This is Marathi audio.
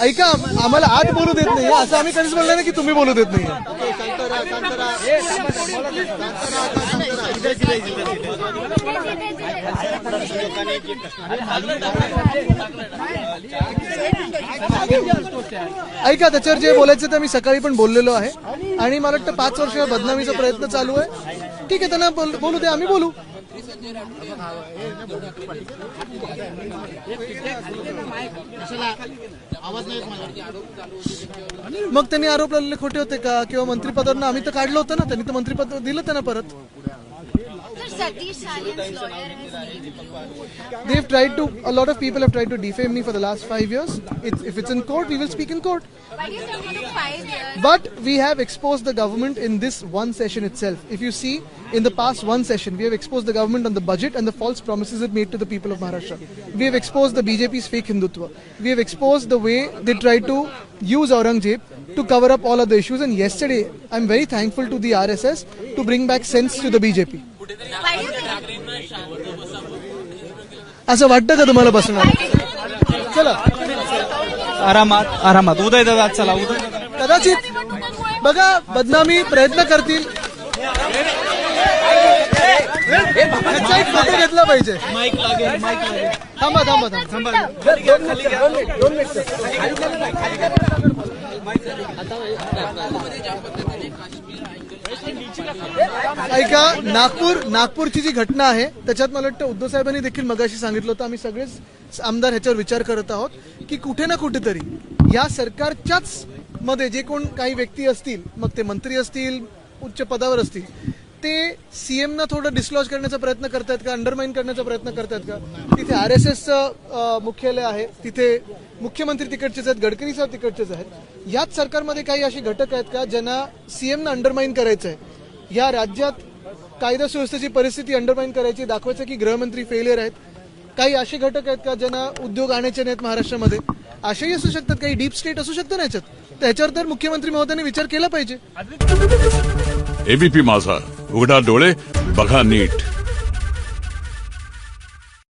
ऐका आम्हाला आत बोलू देत नाही. असं आम्ही कधीच बोललं नाही की तुम्ही बोलू देत नाही. ऐका त्याच्यावर जे बोलायचं ते मी सकाळी पण बोललेलो आहे. आणि मला वाटतं पाच वर्ष बदनामीचा प्रयत्न चालू आहे. ठीक आहे त्यांना बोलू दे आम्ही बोलू. मग त्यांनी आरोप लावलेले खोटे होते का? किंवा मंत्रिपदांना आम्ही तर काढलं होतं ना त्यांनी तर मंत्रिपद दिलं त्यांना परत. Sir, Satish Sayan's lawyer has made They've tried to, a lot of people have tried to defame me for the last five years. It's, if it's in court, we will speak in court. Why do you say it took five years? But we have exposed the government in this one session itself. If you see, in the past one session, we have exposed the government on the budget and the false promises it made to the people of Maharashtra. We have exposed the BJP's fake Hindutva. We have exposed the way they tried to use Aurangzeb to cover up all other issues. And yesterday, I'm very thankful to the RSS to bring back sense to the BJP. असं वाटतं का तुम्हाला बसणार चला आरामात आरामात उदय दादा चला उदय कदाचित बघा बदनामी प्रयत्न करतील एक फोटो घेतला पाहिजे. माईक लागेल माईक लागेल. थांबा थांबा थांबा. ऐका नागपूर नागपूरची जी घटना आहे त्याच्यात मला वाटतं उद्धव साहेबांनी देखील मगाशी सांगितलं होतं. आम्ही सगळेच आमदार ह्याच्यावर विचार करत आहोत की कुठे ना कुठेतरी या सरकारच्याच मध्ये जे कोण काही व्यक्ती असतील मग ते मंत्री असतील उच्च पदावर असतील ते सीएमना थोडं डिस्लॉज करण्याचा प्रयत्न करतायत का? अंडरमाइन करण्याचा प्रयत्न करतायत का? तिथे आर एस एसचं मुख्यालय आहे. तिथे मुख्यमंत्री तिकडचेच आहेत गडकरी साहेब तिकडचेच आहेत. याच सरकारमध्ये काही असे घटक आहेत का ज्यांना सीएमना अंडरमाइन करायचं आहे या राज्यात कायदा सुव्यवस्थेची परिस्थिती अंडरमाइन करायची दाखवायचं की गृहमंत्री फेलियर आहेत. काही असे घटक आहेत का ज्यांना उद्योग आणायचे नाहीत महाराष्ट्रामध्ये? असेही असू शकतात काही? डीप स्टेट असू शकतं ना याच्यात? त्याच्यावर तर मुख्यमंत्री महोदयांनी विचार केला पाहिजे. एबीपी माझा. उघडा डोळे बघा नीट.